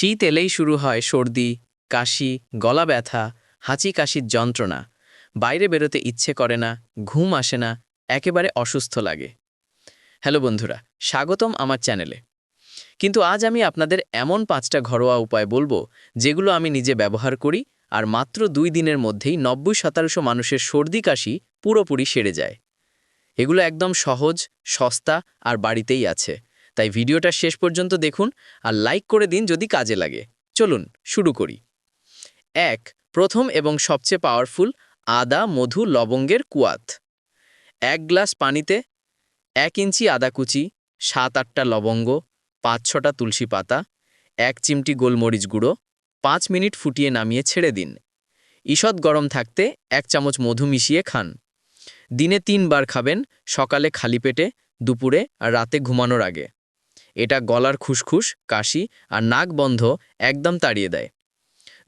শীত এলেই শুরু হয় সর্দি, কাশি, গলা ব্যথা, হাঁচি কাশির যন্ত্রণা। বাইরে বেরোতে ইচ্ছে করে না, ঘুম আসে না, একেবারে অসুস্থ লাগে। হ্যালো বন্ধুরা, স্বাগতম আমার চ্যানেলে। কিন্তু আজ আমি আপনাদের এমন পাঁচটা ঘরোয়া উপায় বলব, যেগুলো আমি নিজে ব্যবহার করি আর মাত্র দুই দিনের মধ্যেই নব্বই শতাংশ মানুষের সর্দি কাশি পুরোপুরি সেরে যায়। এগুলো একদম সহজ, সস্তা আর বাড়িতেই আছে। তাই ভিডিওটা শেষ পর্যন্ত দেখুন আর লাইক করে দিন যদি কাজে লাগে। চলুন, শুরু করি। এক, প্রথম এবং সবচেয়ে পাওয়ারফুল আদা, মধু, লবঙ্গের কুয়াত। এক গ্লাস পানিতে এক ইঞ্চি আদা কুচি, সাত, আটটা লবঙ্গ, পাঁচ, ছটা তুলসী পাতা, এক চিমটি গোলমরিচ গুঁড়ো, পাঁচ মিনিট ফুটিয়ে নামিয়ে ছেড়ে দিন। ঈষৎ গরম থাকতে এক চামচ মধু মিশিয়ে খান। দিনে তিনবার খাবেন সকালে খালি পেটে, দুপুরে আর রাতে ঘুমানোর আগে। এটা গলার খুসখুস কাশি আর নাক বন্ধ একদম তাড়িয়ে দেয়।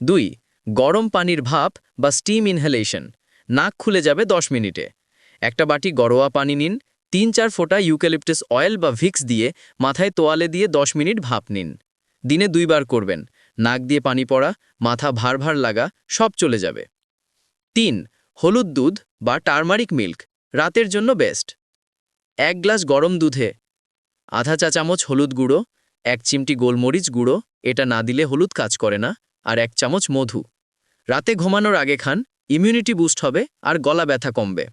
দুই, গরম পানির ভাপ বা স্টিম ইনহেলেশন নাক খুলে যাবে 10 মিনিটে। একটা বাটি গরোয়া পানি নিন, তিন চার ফোঁটা ইউক্যালিপটাস অয়েল বা ভিক্স দিয়ে মাথায় তোয়ালে দিয়ে 10 মিনিট ভাপ নিন। দিনে দুইবার করবেন। নাক দিয়ে পানি পড়া, মাথা ভার ভার লাগা, সব চলে যাবে। তিন, হলুদ দুধ বা টার্মারিক মিল্ক। রাতের জন্য বেস্ট এক গ্লাস গরম দুধে আধা চা চামচ হলুদ গুঁড়ো, এক চিমটি গোলমরিচ গুঁড়ো, এটা না দিলে হলুদ কাজ করে না, আর এক চামচ মধু। রাতে ঘুমানোর আগে খান, ইমিউনিটি বুস্ট হবে আর গলা ব্যথা কমবে।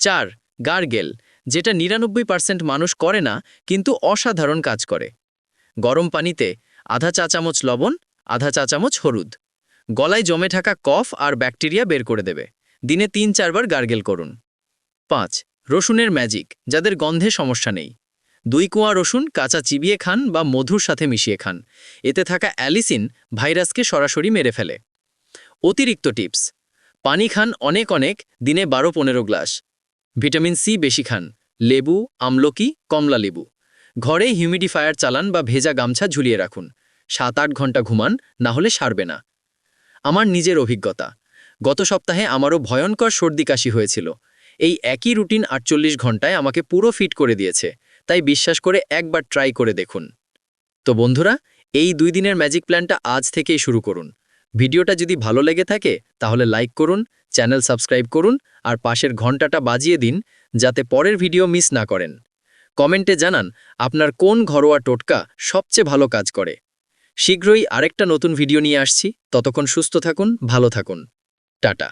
চার, গার্গেল, যেটা নিরানব্বই পার্সেন্ট মানুষ করে না, কিন্তু অসাধারণ কাজ করে। গরম পানিতে আধা চা চামচ লবণ, আধা চা চামচ হলুদ। গলায় জমে থাকা কফ আর ব্যাকটেরিয়া বের করে দেবে। দিনে তিন চারবার গার্গেল করুন। পাঁচ, রসুনের ম্যাজিক, যাদের গন্ধে সমস্যা নেই। দুই কোয়া রসুন কাঁচা চিবিয়ে খান বা মধুর সাথে মিশিয়ে খান। এতে থাকা অ্যালিসিন ভাইরাসকে সরাসরি মেরে ফেলে। অতিরিক্ত টিপস, পানি খান অনেক অনেক, দিনে বারো পনেরো গ্লাস। ভিটামিন সি বেশি খান, লেবু, আমলকি, কমলা লেবু। ঘরে হিউমিডিফায়ার চালান বা ভেজা গামছা ঝুলিয়ে রাখুন। সাত আট ঘণ্টা ঘুমান, না হলে সারবে না। আমার নিজের অভিজ্ঞতা, গত সপ্তাহে আমারও ভয়ঙ্কর সর্দি কাশি হয়েছিল। এই একই রুটিন আটচল্লিশ ঘন্টায় আমাকে পুরো ফিট করে দিয়েছে। তাই বিশ্বাস করে একবার ট্রাই করে দেখুন। তো বন্ধুরা, এই দুই দিনের ম্যাজিক প্ল্যানটা আজ থেকেই শুরু করুন। ভিডিওটা যদি ভালো লেগে থাকে, তাহলে লাইক করুন চ্যানেল সাবস্ক্রাইব করুন, আর পাশের ঘন্টাটা বাজিয়ে দিন, যাতে পরের ভিডিও মিস না করেন। কমেন্টে জানান, আপনার কোন ঘরোয়া টোটকা সবচেয়ে ভালো কাজ করে। শীঘ্রই আরেকটা নতুন ভিডিও নিয়ে আসছি। ততক্ষণ সুস্থ থাকুন, ভালো থাকুন। টাটা।